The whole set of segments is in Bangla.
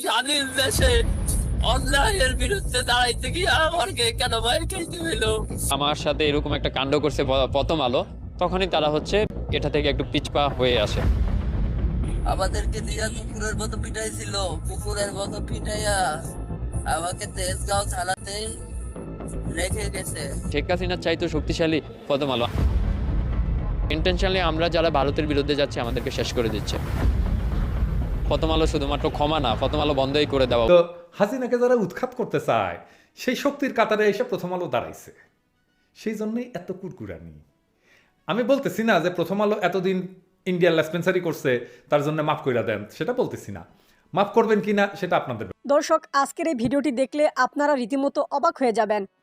স্বাধীন দেশে অন্যায়ের বিরুদ্ধে দাঁড়াইতে গিয়ে আমাকে কেন মায়ের খাইতে হইল আমার সাথে এরকম একটা কাণ্ড করছে প্রথম আলো তখনই তারা হচ্ছে এটা থেকে একটু পিছপা হয়ে আসে। আমাদেরকে দিয়া কুকুরের মতো পিটাইছিল কুকুরের মতো পিটাইয়া আমাকে তেজগাঁও থানাতে রেখে গেছে। শেখ হাসিনার চাইতো শক্তিশালী প্রথম আলো। ইন্টেনশনালি আমরা যারা ভারতের বিরুদ্ধে যাচ্ছি আমাদেরকে শেষ করে দিচ্ছে। প্রথম আলো শুধুমাত্র ক্ষমা না প্রথম আলো বন্ধই করে দেওয়া তো হাসিনাকে যারা উৎখাত করতে চায় সেই শক্তির কাতারে এসে প্রথম আলো দাঁড়াইছে। সেই জন্যই এত কুরকুরানি। আমি বলতেছি না যে প্রথম আলো এতদিন ইন্ডিয়ান লেসপেন্সারি করছে তার জন্য মাফ কইরা দেন সেটা বলতেছি না। মাফ করবেন কিনা সেটা আপনাদের দর্শক আজকের এই ভিডিওটি দেখলে আপনারা রীতিমতো অবাক হয়ে যাবেন।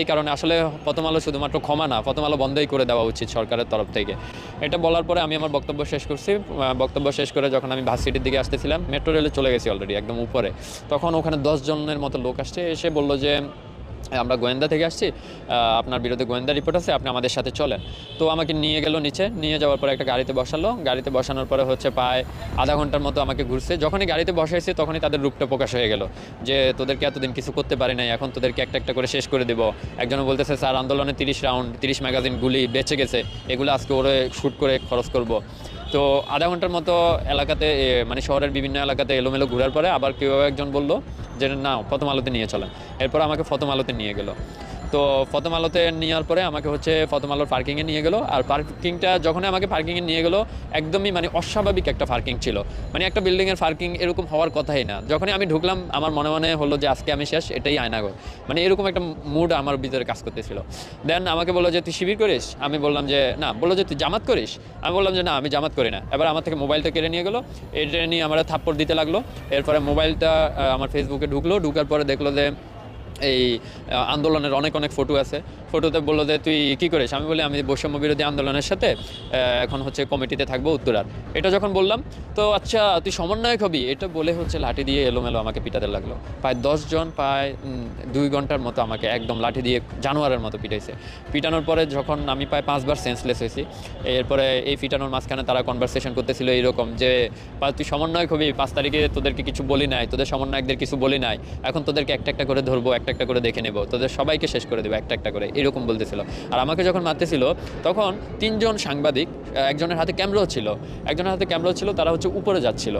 এই কারণে আসলে প্রথম আলো শুধুমাত্র ক্ষমা না, প্রথম আলো বন্ধই করে দেওয়া উচিত সরকারের তরফ থেকে। এটা বলার পরে আমি আমার বক্তব্য শেষ করছি। বক্তব্য শেষ করে যখন আমি ভার্সিটির সিটির দিকে আসতেছিলাম, মেট্রো রেলে চলে গেছি অলরেডি একদম উপরে। তখন ওখানে দশজনের মতো লোক আসছে, এসে বলল যে আমরা গোয়েন্দা থেকে আসছি আপনার বিরুদ্ধে গোয়েন্দা রিপোর্ট আছে, আপনি আমাদের সাথে চলেন। তো আমাকে নিয়ে গেল নিচে, নিয়ে যাওয়ার পরে একটা গাড়িতে বসালো, গাড়িতে বসানোর পরে হচ্ছে প্রায় আধা ঘণ্টার মতো আমাকে ঘুরছে। যখনই গাড়িতে বসাইছে, তখনই তাদের রূপটা প্রকাশ হয়ে গেল, যে তোদেরকে এতদিন কিছু করতে পারি নাই, এখন তোদেরকে একটা একটা করে শেষ করে দেব। একজন বলতেছে, স্যার, আন্দোলনে তিরিশ রাউন্ড, তিরিশ ম্যাগাজিন গুলি বেঁচে গেছে, এগুলো আজকে ওরে শ্যুট করে খরচ করব। তো আধা ঘণ্টার মতো এলাকাতে মানে শহরের বিভিন্ন এলাকাতে এলোমেলো ঘোরার পরে আবার কেউ একজন বলল যে নাও প্রথম আলোতে নিয়ে চলেন। এরপর আমাকে প্রথম আলোতে নিয়ে গেলো। তো প্রথম আলোতে নেওয়ার পরে আমাকে হচ্ছে প্রথম আলোর পার্কিংয়ে নিয়ে গেলো। আর পার্কিংটা যখন আমাকে পার্কিংয়ে নিয়ে গেলো, একদমই মানে অস্বাভাবিক একটা পার্কিং ছিল। মানে একটা বিল্ডিংয়ের পার্কিং এরকম হওয়ার কথাই না। যখনই আমি ঢুকলাম, আমার মনে মনে হলো যে আজকে আমি শেষ, এটাই আয়নাগর মানে এরকম একটা মুড আমার ভিতরে কাজ করতেছিল। দেন আমাকে বলল যে, তুই শিবির করিস? আমি বললাম যে, না। বলল যে, তুই জামাত করিস? আমি বললাম যে, না, আমি জামাত করি না। এবার আমার থেকে মোবাইলটা কেড়ে নিয়ে গেলো। এটা নিয়ে আমার থাপ্পড় দিতে লাগল। এরপরে মোবাইলটা আমার ফেসবুকে ঢুকলো। ঢুকার পরে দেখল যে এই আন্দোলনের অনেক অনেক ফটো আছে। ফটোতে বলল যে, তুই কি করিস? আমি বলি, আমি বৈষম্য বিরোধী আন্দোলনের সাথে এখন হচ্ছে কমিটিতে থাকব উত্তরার। এটা যখন বললাম, তো আচ্ছা তুই সমন্বয়ক হবি? এটা বলে হচ্ছে লাঠি দিয়ে এলোমেলো আমাকে পিটাতে লাগল। প্রায় দশজন প্রায় দুই ঘণ্টার মতো আমাকে একদম লাঠি দিয়ে জানোয়ারের মতো পিটাইছে। পিটানোর পরে যখন আমি প্রায় পাঁচবার সেন্সলেস হয়েছি, এরপরে এই পিটানোর মাঝখানে তারা কনভারসেশন করতেছিল এইরকম যে তুই সমন্বয়ক হবি? পাঁচ তারিখে তোদেরকে কিছু বলি নাই, তোদের সমন্বয়কদের কিছু বলি নাই। এখন তোদেরকে একটা একটা করে ধরবো, একটা একটা করে দেখে নেব। তোদের সবাইকে শেষ করে দেবো, একটা একটা করে। এরকম বলতেছিল। আর আমাকে যখন মারতেছিল, তখন তিনজন সাংবাদিক একজনের হাতে ক্যামেরাও ছিল, একজনের হাতে ক্যামেরাও ছিল, তারা হচ্ছে উপরে যাচ্ছিল।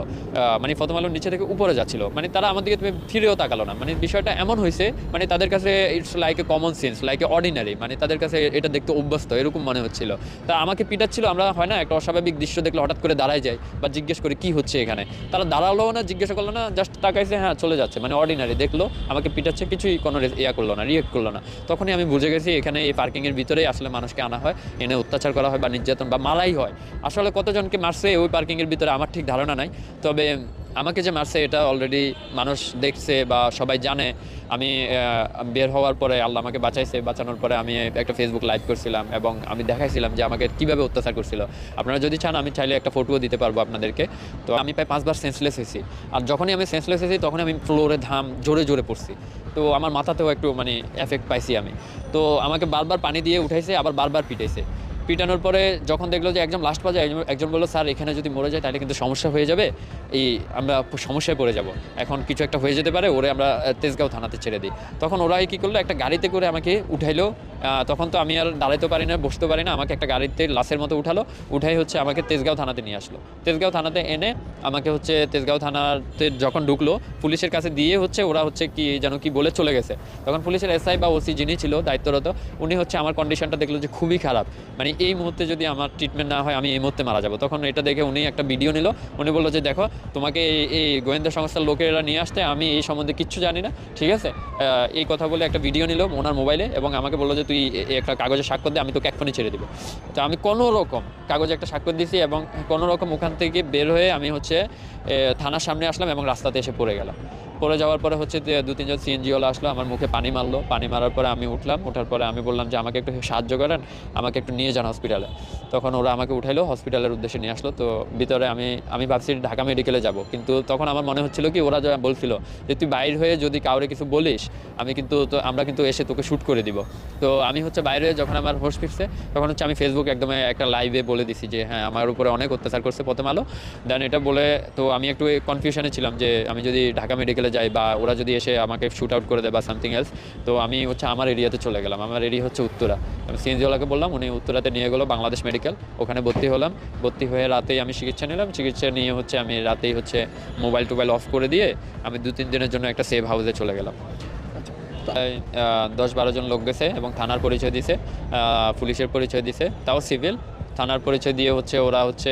মানে প্রথম আলোর নিচে থেকে উপরে যাচ্ছিল। মানে তারা আমার দিকে তুমি ফিরেও তাকালো না। মানে বিষয়টা এমন হয়েছে মানে তাদের কাছে it's like a common sense like a ordinary মানে তাদের কাছে এটা দেখতে অভ্যস্ত, এরকম মনে হচ্ছিল। তা আমাকে পিটাচ্ছিল, আমরা হয় না, একটা অস্বাভাবিক দৃশ্য দেখলে হঠাৎ করে দাঁড়ায় যায় বা জিজ্ঞেস করে কি হচ্ছে এখানে। তারা দাঁড়াল না, জিজ্ঞেস করল না জাস্ট তাকাইছে হ্যাঁ চলে যাচ্ছে। মানে অর্ডিনারি দেখল, আমাকে পিটাচ্ছে, কিছুই কোনো ইয়া করল না রিয়েক্ট করল না। তখনই আমি বুঝে গেছি এখানে এই পার্কিংয়ের ভিতরেই আসলে মানুষকে আনা হয়, এনে অত্যাচার করা হয় বা নির্যাতন বা মালাই হয়। আসলে কতজনকে মারছে ওই পার্কিংয়ের ভিতরে আমার ঠিক ধারণা নাই। তবে আমাকে যে মারছে এটা অলরেডি মানুষ দেখছে বা সবাই জানে। আমি বের হওয়ার পরে আল্লাহ আমাকে বাঁচাইছে। বাঁচানোর পরে আমি একটা ফেসবুক লাইভ করছিলাম এবং আমি দেখাইছিলাম যে আমাকে কীভাবে অত্যাচার করছিল। আপনারা যদি চান, আমি চাইলে একটা ফটোও দিতে পারব আপনাদেরকে। তো আমি প্রায় পাঁচবার সেন্সলেস হয়েছি। আর যখনই আমি সেন্সলেস হয়েছি তখন আমি ফ্লোরে ধাম জোরে জোরে পড়ছি। তো আমার মাথাতেও একটু মানে এফেক্ট পাইছি আমি। তো আমাকে বারবার পানি দিয়ে উঠাইছে, আবার বারবার পিটাইছে। পিটানোর পরে যখন দেখল যে একজন লাস্ট একজন- একজন বলল, স্যার, এখানে যদি মরে যায়, তাহলে কিন্তু সমস্যা হয়ে যাবে। এই আমরা সমস্যায় পড়ে যাব। এখন কিছু একটা হয়ে যেতে পারে, ওরে আমরা তেজগাঁও থানাতে ছেড়ে দিই। তখন ওরাই কী করল, একটা গাড়িতে করে আমাকে উঠাইলো। তখন তো আমি আর দাঁড়াইতে পারি না, বসতে পারি না। আমাকে একটা গাড়িতে লাশের মতো উঠালো, উঠাই হচ্ছে আমাকে তেজগাঁও থানাতে নিয়ে আসলো। তেজগাঁও থানাতে এনে আমাকে হচ্ছে তেজগাঁও থানাতে যখন ঢুকলো, পুলিশের কাছে দিয়ে হচ্ছে ওরা হচ্ছে কি যেন কি বলে চলে গেছে। তখন পুলিশের এসআই বা ওসি যিনি ছিল, দায়িত্বরত, উনি হচ্ছে আমার কন্ডিশনটা দেখল যে খুবই খারাপ। মানে এই মুহূর্তে যদি আমার ট্রিটমেন্ট না হয়, আমি এই মুহূর্তে মারা যাব। তখন এটা দেখে উনি একটা ভিডিও নিল। উনি বলল যে, দেখো, তোমাকে এই- গোয়েন্দা সংস্থার লোকেরা নিয়ে আসতে আমি এই সম্বন্ধে কিচ্ছু জানি না, ঠিক আছে? এই কথা বলে একটা ভিডিও নিল ওনার মোবাইলে এবং আমাকে বলল যে, তুই একটা কাগজে স্বাক্ষর দে, আমি তোকে এক্ষুনি ছেড়ে দিব। তো আমি কোনো রকম কাগজে একটা স্বাক্ষর দিয়েছি এবং কোনো রকম ওখান থেকে বের হয়ে আমি হচ্ছে থানার সামনে আসলাম এবং রাস্তাতে এসে পড়ে গেলাম। পড়ে যাওয়ার পরে হচ্ছে দু, তিনজন সিএনজিওলা আসলো, আমার মুখে পানি মারলো। পানি মারার পরে আমি উঠলাম ওঠার পরে আমি বললাম যে, আমাকে একটু সাহায্য করেন, আমাকে একটু নিয়ে যান হসপিটালে তখন ওরা আমাকে উঠাইলো হসপিটালের উদ্দেশ্যে নিয়ে আসলো। তো ভিতরে আমি আমি ভাবছি ঢাকা মেডিকেলে যাব। কিন্তু তখন আমার মনে হচ্ছিল কি, ওরা যা বলছিল যে, তুই বাইর হয়ে যদি কাউরে কিছু বলিস, আমি কিন্তু তো, আমরা কিন্তু এসে তোকে শ্যুট করে দিব। তো আমি হচ্ছে বাইরে যখন আমার হোস ফিরছে তখন হচ্ছে আমি ফেসবুক একদম একটা লাইভে বলে দিছি যে হ্যাঁ আমার উপরে অনেক অত্যাচার করছে প্রথম আলো দেন এটা বলে, তো আমি একটু কনফিউশনে ছিলাম যে, আমি যদি ঢাকা মেডিকেলে যাই বা ওরা যদি এসে আমাকে শুট আউট করে দেয় বা সামথিং এলস তো আমি হচ্ছে আমার এরিয়াতে চলে গেলাম। আমার এরিয়া হচ্ছে উত্তরা। আমি সিএনজিওয়ালাকে বললাম উনি উত্তরাতে নিয়ে গেলো বাংলাদেশ মেডিকেল ওখানে ভর্তি হলাম। ভর্তি হয়ে রাতেই আমি চিকিৎসা নিলাম। চিকিৎসা নিয়ে হচ্ছে আমি রাতেই হচ্ছে মোবাইল টোবাইল অফ করে দিয়ে আমি দু তিন দিনের জন্য একটা সেভ হাউসে চলে গেলাম। প্রায়, দশ বারো জন লোক গেছে এবং থানার পরিচয় দিছে পুলিশের পরিচয় দিছে। তাও সিভিল থানার পরিচয় দিয়ে হচ্ছে ওরা হচ্ছে,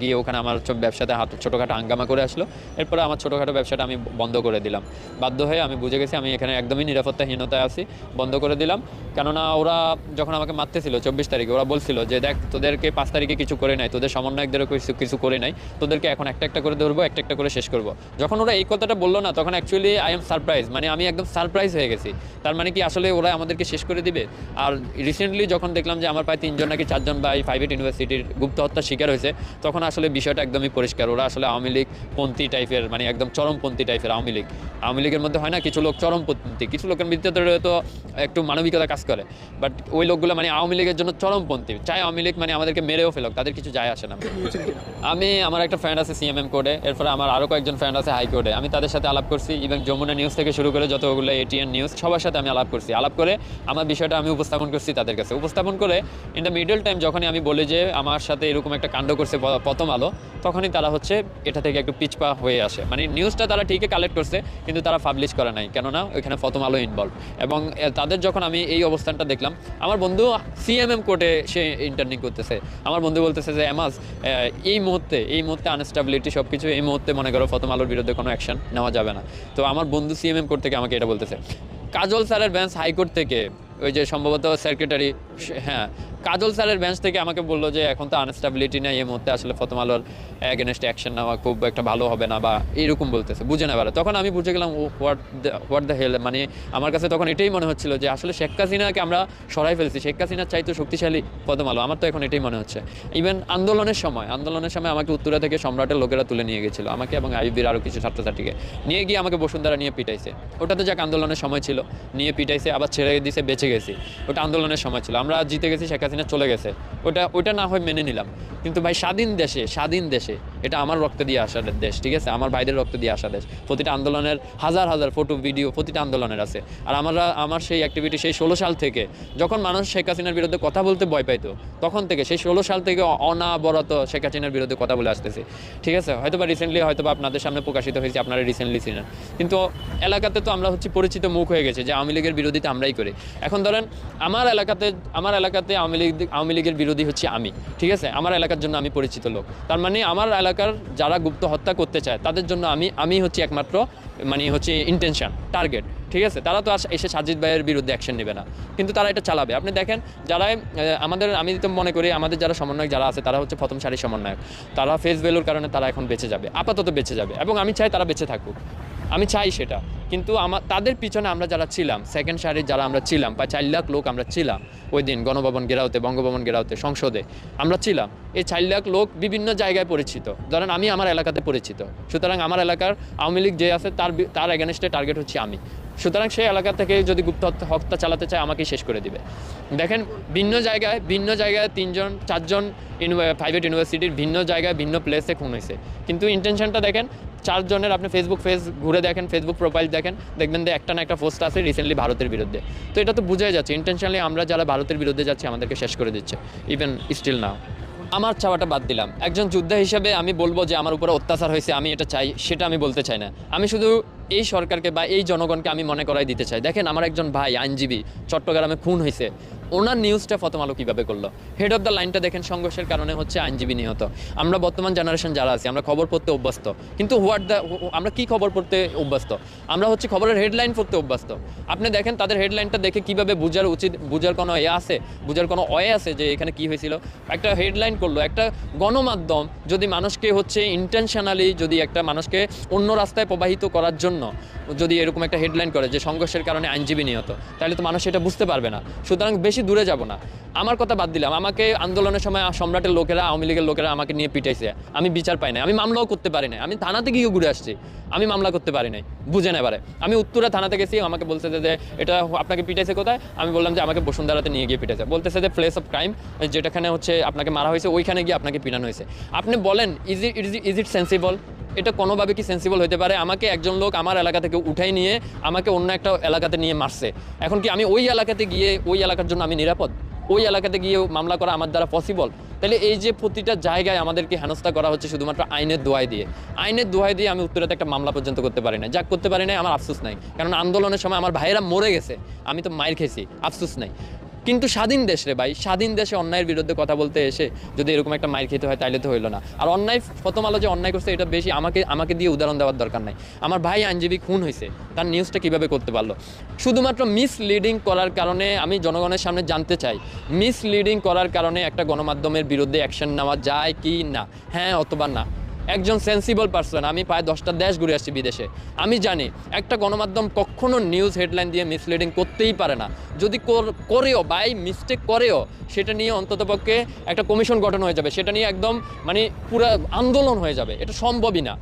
গিয়ে ওখানে আমার ব্যবসাতে হাত, ছোটোখাটো হাঙ্গামা করে আসলো। এরপরে আমার ছোটোখাটো ব্যবসাটা আমি বন্ধ করে দিলাম। বাধ্য হয়ে আমি বুঝে গেছি আমি এখানে একদমই নিরাপত্তাহীনতায় আছি, বন্ধ করে দিলাম। কেননা ওরা যখন আমাকে মারতেছিল চব্বিশ তারিখে, ওরা বলছিল যে, দেখ, তোদেরকে পাঁচ তারিখে কিছু করে নাই, তোদের সমন্বয়কদেরও কিছু কিছু করে নাই, তোদেরকে এখন একটা একটা করে ধরবো, একটা একটা করে শেষ করব। যখন ওরা এই কথাটা বলল না, তখন অ্যাকচুয়ালি আই এম সারপ্রাইজ মানে আমি একদম সারপ্রাইজ হয়ে গেছি। তার মানে কি আসলে ওরা আমাদেরকে শেষ করে দিবে? আর রিসেন্টলি যখন দেখলাম যে, আমার প্রায় তিনজন নাকি চারজন বা এই প্রাইভেট ইউনিভার্সিটির গুপ্ত হত্যার শিকার হয়েছে, তখন আসলে বিষয়টা একদমই পরিষ্কার। ওরা আসলে আওয়ামী লীগ পন্থী টাইপের মানে একদম চরমপন্থী টাইপের আওয়ামী লীগ। আওয়ামী লীগের মধ্যে হয় না, কিছু লোক চরমপন্থী, কিছু লোকের ভিতরে তো একটু মানবিকতা কাজ করে। বাট ওই লোকগুলো মানে আওয়ামী লীগের জন্য চরমপন্থী। চাই আওয়ামী লীগ মানে আমাদেরকে মেরেও ফেলক, তাদের কিছু যায় আসে না। আমি, আমার একটা ফ্রেন্ড আছে সিএমএম কোডে এরপরে আমার আরও কয়েকজন ফ্রেন্ড আছে হাইকোর্টে আমি তাদের সাথে আলাপ করছি ইভেন যমুনা নিউজ থেকে শুরু করে যতগুলো এটিএন নিউজ সবার সাথে আমি আলাপ করছি। আলাপ করে আমার বিষয়টা আমি উপস্থাপন করছি তাদের কাছে। উপস্থাপন করে ইন দ্য মিডল টাইম যখনই আমি বলি যে, আমার সাথে এরকম একটা কাণ্ড করছে প্রথম আলো। তখনই তারা হচ্ছে এটা থেকে একটু পিছপা হয়ে আসে। মানে নিউজটা তারা ঠিকই কালেক্ট করছে, কিন্তু তারা পাবলিশ করে নাই। কেননা ওইখানে প্রথম আলো ইনভলভ এবং তাদের যখন আমি এই অবস্থানটা দেখলাম, আমার বন্ধু সিএমএম কোর্টে সে ইন্টারনিং করতেছে। আমার বন্ধু বলতেছে যে, এমাজ এই মুহূর্তে এই মুহূর্তে আনস্টেবিলিটি সব কিছু এই মুহূর্তে মনে করো প্রথম আলোর বিরুদ্ধে কোনো অ্যাকশন নেওয়া যাবে না। তো আমার বন্ধু সিএমএম কোর্ট থেকে আমাকে এটা বলতেছে। কাজল স্যারের বেঞ্চ হাইকোর্ট থেকে, ওই যে সম্ভবত সেক্রেটারি হ্যাঁ কাজল স্যারের বেঞ্চ থেকে আমাকে বলল যে, এখন তো আনস্টেবিলিটি নেই, এই মুহূর্তে আসলে প্রথম আলোর এগেনস্ট অ্যাকশন নেওয়া খুব একটা ভালো হবে না বা এরকম বলতেছে, বুঝে না পারে তখন আমি বুঝে গেলাম হোয়াট হোয়াট দ্য হেল মানে আমার কাছে তখন এটাই মনে হচ্ছিল যে, আসলে শেখ হাসিনাকে আমরা সরাই ফেলছি। শেখ হাসিনার চাইতো শক্তিশালী প্রথম আলো, আমার তো এখন এটাই মনে হচ্ছে। ইভেন আন্দোলনের সময় আন্দোলনের সময় আমাকে উত্তরা থেকে সম্রাটের লোকেরা তুলে নিয়ে গেছিল, আমাকে এবং আইবির আরও কিছু ছাত্রছাত্রীকে। নিয়ে গিয়ে আমাকে বসুন্ধরা নিয়ে পিটাইছে। ওটা তো যাক আন্দোলনের সময় ছিল, নিয়ে পিটাইছে, আবার ছেড়ে দিয়েছে বেঁচে গেছি। ওটা আন্দোলনের সময় ছিল। আমরা জিতে গেছি শেখ হাসিনা চলে গেছে, ওটা ওটা না হয় মেনে নিলাম। কিন্তু ভাই, স্বাধীন দেশে স্বাধীন দেশে, এটা আমার রক্ত দিয়ে আসা দেশ, ঠিক আছে? আমার ভাইদের রক্ত দিয়ে আসা দেশ। প্রতিটা আন্দোলনের হাজার হাজার ফটো ভিডিও প্রতিটা আন্দোলনের আছে। আর আমরা, আমার সেই অ্যাক্টিভিটি সেই ষোলো সাল থেকে, যখন মানুষ শেখ হাসিনার বিরুদ্ধে কথা বলতে ভয় পাইতো, তখন থেকে সেই ষোলো সাল থেকে অনাবরত শেখ হাসিনার বিরুদ্ধে কথা বলে আসতেছি। ঠিক আছে? হয়তো বা রিসেন্টলি হয়তো বা আপনাদের সামনে প্রকাশিত হয়েছে, আপনারা রিসেন্টলি ছিলেন। কিন্তু এলাকাতে তো আমরা হচ্ছে পরিচিত মুখ হয়ে গেছে যে আওয়ামী লীগের বিরোধিতা আমরাই করি। এখন ধরেন, আমার এলাকাতে আমার এলাকাতে আওয়ামী লীগ আওয়ামী লীগের বিরোধী হচ্ছে আমি, ঠিক আছে? আমার এলাকার জন্য আমি পরিচিত লোক। তার মানে আমার এলাকার যারা গুপ্ত হত্যা করতে চায়, তাদের জন্য আমি আমি হচ্ছে একমাত্র মানে হচ্ছে ইন্টেনশন টার্গেট ঠিক আছে? তারা তো আর এসে সাজিদ ভাইয়ের বিরুদ্ধে অ্যাকশন নেবে না। কিন্তু তারা এটা চালাবে। আপনি দেখেন যারা আমাদের, আমি তো মনে করি আমাদের যারা সমন্বয়ক যারা আছে, তারা হচ্ছে প্রথম সারি সমন্বয়ক। তারা ফেস ভ্যালুর কারণে তারা এখন বেঁচে যাবে। আপাতত বেঁচে যাবে। এবং আমি চাই তারা বেঁচে থাকুক। আমি চাই সেটা। কিন্তু আমার তাদের পিছনে আমরা যারা ছিলাম সেকেন্ড সারির যারা আমরা ছিলাম প্রায় চার লাখ লোক আমরা ছিলাম ওই দিন গণভবন গেরাওতে বঙ্গভবন গেরাওতে সংসদে, আমরা ছিলাম। এই চার লাখ লোক বিভিন্ন জায়গায় পরিচিত। ধরেন আমি আমার এলাকাতে পরিচিত। সুতরাং আমার এলাকার আওয়ামী লীগ যে আছে তার বি- তার এগেনস্টে টার্গেট হচ্ছে আমি। সুতরাং সেই এলাকা থেকে যদি গুপ্ত হত্যা- চালাতে চায় আমাকেই শেষ করে দিবে। দেখেন ভিন্ন জায়গায় ভিন্ন জায়গায় তিনজন, চারজন প্রাইভেট ইউনিভার্সিটির ভিন্ন জায়গায় ভিন্ন প্লেসে খুন হয়েছে কিন্তু ইন্টেনশনটা দেখেন, চারজনের আপনি ফেসবুক ফেস ঘুরে দেখেন ফেসবুক প্রোফাইল দেখেন দেখবেন যে একটা না একটা পোস্ট আছে রিসেন্টলি ভারতের বিরুদ্ধে। তো এটা তো বোঝাই যাচ্ছে ইন্টেনশনালি আমরা যারা ভারতের বিরুদ্ধে যাচ্ছি, আমাদেরকে শেষ করে দিচ্ছে ইভেন স্টিল নাও আমার চাওয়াটা বাদ দিলাম। একজন যোদ্ধা হিসেবে আমি বলব যে আমার উপরে অত্যাচার হয়েছে, আমি এটা চাই, সেটা আমি বলতে চাই না। আমি শুধু এই সরকারকে বা এই জনগণকে আমি মনে করাই দিতে চাই। দেখেন, আমার একজন ভাই, আইনজীবী, চট্টগ্রামে খুন হয়েছে। ওনার নিউজটা প্রথম আলো কীভাবে করল? হেড অফ দ্য লাইনটা দেখেন, সংঘর্ষের কারণে হচ্ছে আইনজীবী নিহত। আমরা বর্তমান জেনারেশন যারা আছি, আমরা খবর পড়তে অভ্যস্ত। কিন্তু হোয়াট দ্য আমরা কি খবর পড়তে অভ্যস্ত? আমরা হচ্ছে খবরের হেডলাইন পড়তে অভ্যস্ত। আপনি দেখেন, তাদের হেডলাইনটা দেখে কীভাবে বোঝার উচিত, বোঝার কোনো এ আছে? বোঝার কোনো অয়ে আছে যে এখানে কি হয়েছিল? একটা হেডলাইন করল, একটা গণমাধ্যম যদি মানুষকে হচ্ছে ইন্টেনশনালি যদি একটা মানুষকে অন্য রাস্তায় প্রবাহিত করার জন্য যদি এরকম একটা হেডলাইন করে যে সংঘর্ষের কারণে আইনজীবী নিহত, তাহলে তো মানুষ এটা বুঝতে পারবে না। সুতরাং বেশি দূরে যাব না। আমার কথা বাদ দিলাম। আমাকে আন্দোলনের সময় সম্রাটের লোকেরা, আওয়ামী লীগের লোকেরা আমাকে নিয়ে পিটাইছে। আমি বিচার পাই না আমি মামলাও করতে পারি না আমি থানাতে গিয়ে ঘুরে আসছি। আমি মামলা করতে পারি নাই। বুঝে নেবারে আমি উত্তরা থানাতে গেছি। আমাকে বলছে যে যে এটা আপনাকে পিটাইছে কোথায়? আমি বললাম যে, আমাকে বসুন্ধরাতে নিয়ে গিয়ে পিটাইছে। বলতেছে যে প্লেস অফ ক্রাইম যেটাখানে হচ্ছে আপনাকে মারা হয়েছে, ওইখানে গিয়ে আপনাকে পিটানো হয়েছে। আপনি বলেন is it is it sensible এটা কোনোভাবে কি সেন্সিবল হতে পারে? আমাকে একজন লোক আমার এলাকা থেকে উঠাই নিয়ে আমাকে অন্য একটা এলাকাতে নিয়ে মারছে। এখন কি আমি ওই এলাকাতে গিয়ে, ওই এলাকার জন্য আমি নিরাপদ? ওই এলাকাতে গিয়ে মামলা করা আমার দ্বারা পসিবল তাহলে এই যে প্রতিটা জায়গায় আমাদেরকে হেনস্থা করা হচ্ছে শুধুমাত্র আইনের দোয়াই দিয়ে। আইনের দোয়াই দিয়ে আমি উত্তরাতে একটা মামলা পর্যন্ত করতে পারি না যা করতে পারি না আমার আফসোস নাই। কারণ আন্দোলনের সময় আমার ভাইয়েরা মরে গেছে। আমি তো মায়ের খেয়েছি, আফসোস নাই। কিন্তু স্বাধীন দেশ রে ভাই, স্বাধীন দেশে অন্যায়ের বিরুদ্ধে কথা বলতে এসে যদি এরকম একটা মাইর খেতে হয় তাইলে তো হইল না। আর অন্যায়, প্রথম আলো যে অন্যায় করছে এটা বেশি আমাকে আমাকে দিয়ে উদাহরণ দেওয়ার দরকার নাই। আমার ভাই আইনজীবী খুন হয়েছে তার নিউজটা কীভাবে করতে পারল? শুধুমাত্র মিসলিডিং করার কারণে আমি জনগণের সামনে জানতে চাই মিসলিডিং করার কারণে একটা গণমাধ্যমের বিরুদ্ধে অ্যাকশন নেওয়া যায় কি না? হ্যাঁ অথবা না। একজন সেন্সিবল পার্সন আমি প্রায় দশটা দেশ ঘুরে আসছি বিদেশে। আমি জানি, একটা গণমাধ্যম কখনো নিউজ হেডলাইন দিয়ে মিসলিডিং করতেই পারে না। যদি করেও বাই মিস্টেক করেও, সেটা নিয়ে অন্ততপক্ষে একটা কমিশন গঠন হয়ে যাবে। সেটা নিয়ে একদম মানে পুরো আন্দোলন হয়ে যাবে। এটা সম্ভবই না।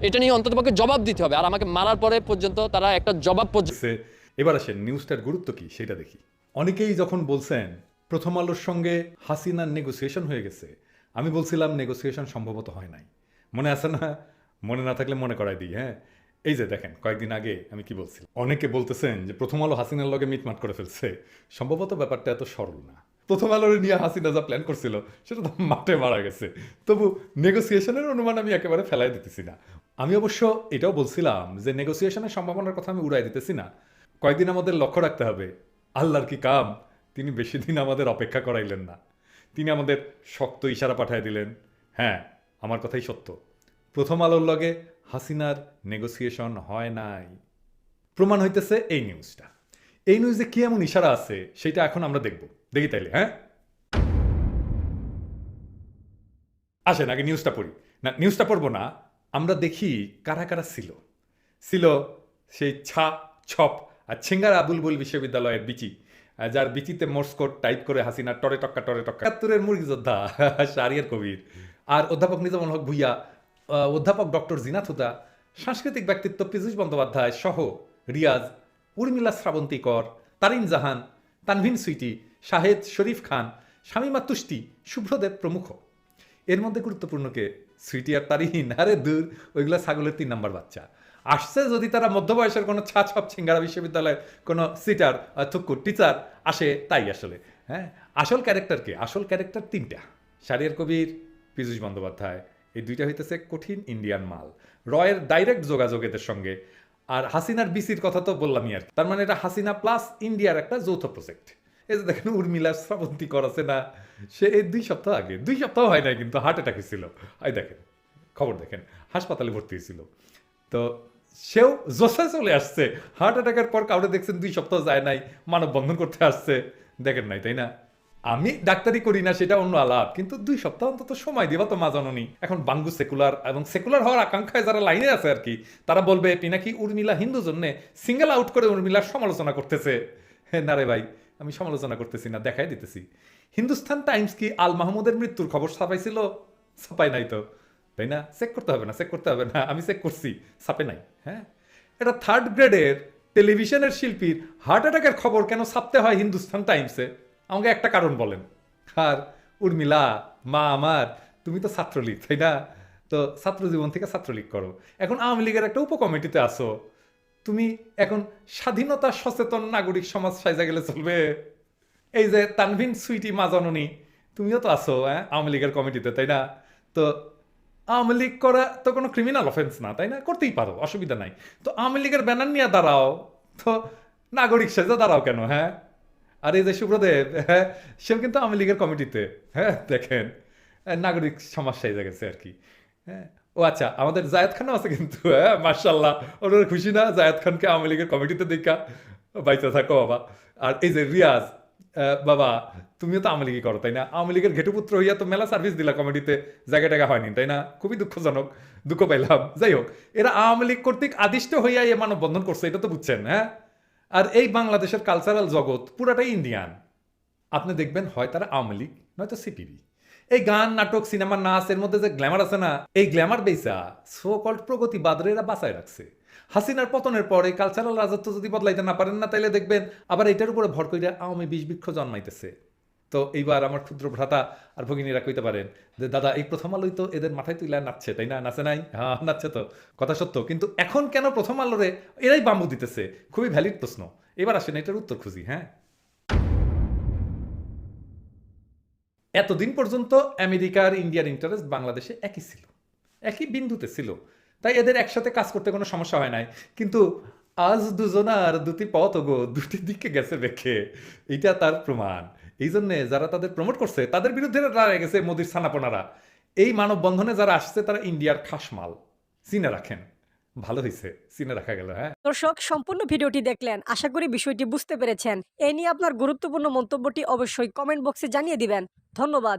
এটা নিয়ে অন্ততপক্ষে জবাব দিতে হবে। আর আমাকে মারার পরে পর্যন্ত তারা একটা জবাব পর্যন্ত এবার আসেন নিউজটার গুরুত্ব কি, সেটা দেখি। অনেকেই যখন বলছেন, প্রথম আলোর সঙ্গে হাসিনার নেগোসিয়েশন হয়ে গেছে। আমি বলছিলাম নেগোসিয়েশন সম্ভবত হয় নাই। মনে আছে না? মনে না থাকলে মনে করাই দিই হ্যাঁ? এই যে দেখেন, কয়েকদিন আগে আমি কি বলছি অনেকে বলতেছেন যে প্রথম আলো হাসিনার লগে মিটমাট করে ফেলছে। সম্ভবত ব্যাপারটা এত সরল না। প্রথম আলোর নিয়ে হাসিনা যা প্ল্যান করছিল, সেটা তো মাঠে মারা গেছে। তবু নেগোসিয়েশনের অনুমান আমি একেবারে ফেলাই দিতেছি না। আমি অবশ্য এটাও বলছিলাম যে নেগোসিয়েশনের সম্ভাবনার কথা আমি উড়াই দিতেছি না। কয়েকদিন আমাদের লক্ষ্য রাখতে হবে। আল্লাহর কি কাম? তিনি বেশি দিন আমাদের অপেক্ষা করাইলেন না। তিনি আমাদের শক্ত ইশারা পাঠিয়ে দিলেন। হ্যাঁ আমার কথাই সত্য। প্রথম আলোর লগে হাসিনার নেগোসিয়েশন হয় নাই। প্রমাণ হইতেছে এই নিউজটা এই নিউজে কি এমন ইশারা আছে, সেটা এখন আমরা দেখব। দেখি তাইলে হ্যাঁ? আসেন, আগে নিউজটা পড়ি। না নিউজটা পড়ব না, আমরা দেখি কারা কারা ছিল। ছিল সেই ছা, ছপ আর ছিঙ্গার আবুলবুল বিশ্ববিদ্যালয়ের বিচি যার বিচিতে মোর্স কোড টাইপ করে হাসিনা টরে টক্কা টরে টক্কা। একাত্তরের মুরগি যোদ্ধা শারিয়ার কবির। আর অধ্যাপক নিজামুল হক ভুইয়া অধ্যাপক ডক্টর জিনাত হুদা, সাংস্কৃতিক ব্যক্তিত্ব পীযুষ বন্দ্যোপাধ্যায় সহ রিয়াজ, উর্মিলা শ্রাবন্তী কর তারিন জাহান, তানভিন সুইটি, শাহেদ শরীফ খান, শামীমা তুষ্টি, শুভ্রদেব প্রমুখ। এর মধ্যে গুরুত্বপূর্ণকে সুইটি আর তারিহীন আরে দূর, ওইগুলো ছাগলের তিন নাম্বার বাচ্চা। আসছে যদি তারা মধ্যবয়সের কোনো ছা ছপ ছিঙ্গারা বিশ্ববিদ্যালয়ের কোনো সিটার থুকুর টিচার আসে তাই আসলে হ্যাঁ? আসল ক্যারেক্টার কে? আসল ক্যারেক্টার তিনটা। শারিয়ার কবির পীযূষ বন্দ্যোপাধ্যায়। এই দুইটা হইতেছে কঠিন ইন্ডিয়ান মাল। রয়ের ডাইরেক্ট যোগাযোগ এদের সঙ্গে। আর হাসিনার বিসির কথা তো বললামই আর তার মানে এটা হাসিনা প্লাস ইন্ডিয়ার একটা যৌথ প্রজেক্ট এই যে দেখেন উর্মিলা শ্রাবন্তী করাছে না। সে এই দুই সপ্তাহ আগে, দুই সপ্তাহ হয় নাই কিন্তু হার্ট অ্যাটাক হয়েছিল। এই দেখেন, খবর দেখেন, হাসপাতালে ভর্তি হয়েছিল। তো সেও জোসা চলে আসছে। হার্ট অ্যাটাকের পর কাউরে দেখছেন দুই সপ্তাহ যায় নাই, মানববন্ধন করতে আসছে। দেখেন নাই, তাই না? আমি ডাক্তারি করি না, সেটা অন্য আলাপ। কিন্তু দুই সপ্তাহ অন্তত সময় দিবা তো মা জননী এখন বাঙ্গু সেকুলার এবং সেকুলার হওয়ার আকাঙ্ক্ষায় যারা লাইনে আছে আর কি, তারা বলবে পিনাকি উর্মিলা হিন্দু জন্যে সিঙ্গেল আউট করে উর্মিলার সমালোচনা করতেছে? না রে ভাই, আমি সমালোচনা করতেছি না, দেখাই দিতেছি। হিন্দুস্তান টাইমস কি আল মাহমুদের মৃত্যুর খবর ছাপাইছিল ছাপাই নাই তো। তাই না? চেক করতে হবে না, চেক করতে হবে না, আমি চেক করছি, ছাপে নাই হ্যাঁ? এটা থার্ড গ্রেডের টেলিভিশনের শিল্পীর হার্ট অ্যাটাকের খবর কেন ছাপতে হয় হিন্দুস্তান টাইমসে? আমাকে একটা কারণ বলেন। আর উর্মিলা, মা আমার, তুমি তো ছাত্রলীগ, তাই না? তো ছাত্র জীবন থেকে ছাত্রলীগ করো। এখন আওয়ামী লীগের একটা উপকমিটিতে আসো তুমি এখন স্বাধীনতা সচেতন নাগরিক সমাজ সাইজা গেলে চলবে। এই যে তানভিন সুইটি মা জননী তুমিও তো আছো হ্যাঁ? আওয়ামী লীগের কমিটিতে, তাই না? তো আওয়ামী লীগ করা তো কোনো ক্রিমিনাল অফেন্স না, তাই না? করতেই পারো, অসুবিধা নাই। তো আওয়ামী লীগের ব্যানার নিয়ে দাঁড়াও। তো নাগরিক সেজে দাঁড়াও কেন হ্যাঁ? আর এই যে সুব্রদেব হ্যাঁ সেও কিন্তু আওয়ামী লীগের কমিটিতে হ্যাঁ দেখেন। নাগরিক সমস্যা হয়ে গেছে আর কি। হ্যাঁ ও আচ্ছা আমাদের জায়েদ খানও আছে কিন্তু হ্যাঁ মার্শাল্লাহ ওনারা খুশি না? জায়েদ খানকে আওয়ামী লীগের কমিটিতে দেখা? বাইতে থাকো বাবা। আর এই যে রিয়াজ বাবা, তুমিও তো আওয়ামী লীগই করো, তাই না? আওয়ামী লীগের ঘেটুপুত্র হইয়া তো মেলা সার্ভিস দিলা কমিটিতে, জায়গা টাকা হয়নি, তাই না? খুবই দুঃখজনক, দুঃখ পাইলাম। যাই হোক, এরা আওয়ামী লীগ কর্তৃক আদিষ্ট হইয়া এ মানববন্ধন করছে, এটা তো বুঝছেন হ্যাঁ? আর এই বাংলাদেশের কালচারাল জগৎ পুরাটাই ইন্ডিয়ান আপনি দেখবেন হয় তারা আওয়ামী লীগ, নয়তো সিপিবি এই গান, নাটক, সিনেমা, নাচ, এর মধ্যে যে গ্ল্যামার আছে না, এই গ্ল্যামার বেসা সো কল্ড প্রগতিবাদরে বাঁচায় রাখছে। হাসিনার পতনের পরে কালচারাল রাজত্ব যদি বদলাইতে না পারেন না, তাইলে দেখবেন আবার এটার উপরে ভর করে আওয়ামী বিষ বৃক্ষ জন্মাইতেছে। তো এইবার আমার ক্ষুদ্র ভ্রাতা আর ভগিনীরা কইতে পারেন যে, দাদা, এই প্রথম আলোই তো এদের মাথায় তুলে নাচছে, তাই না? নাচে নাই? হ্যাঁ নাচছে তো, কথা সত্য। কিন্তু এখন কেন প্রথম আলোরে এরাই বাম্বু দিতেছে? খুবই ভ্যালিড প্রশ্ন। এবার আসেন, এটার উত্তর খুঁজি হ্যাঁ? এতদিন পর্যন্ত আমেরিকা আর ইন্ডিয়ার ইন্টারেস্ট বাংলাদেশে একই ছিল, একই বিন্দুতে ছিল। তাই এদের একসাথে কাজ করতে কোনো সমস্যা হয় নাই। কিন্তু আজ দুজনার দুটি পথ গো, দুটি দিকে গেছে বেখে এটা তার প্রমাণ। এই জন্যে যারা তাদের প্রমোট করছে, তাদের বিরুদ্ধে দাঁড়ায় গেছে মোদির সানাপনারা এই মানববন্ধনে যারা আসছে, তারা ইন্ডিয়ার খাস মাল চিনে রাখেন। ভালো হয়েছে চিনে রাখা গেল হ্যাঁ? দর্শক, সম্পূর্ণ ভিডিওটি দেখলেন। আশা করি বিষয়টি বুঝতে পেরেছেন। এ নিয়ে আপনার গুরুত্বপূর্ণ মন্তব্যটি অবশ্যই কমেন্ট বক্সে জানিয়ে দিবেন। ধন্যবাদ।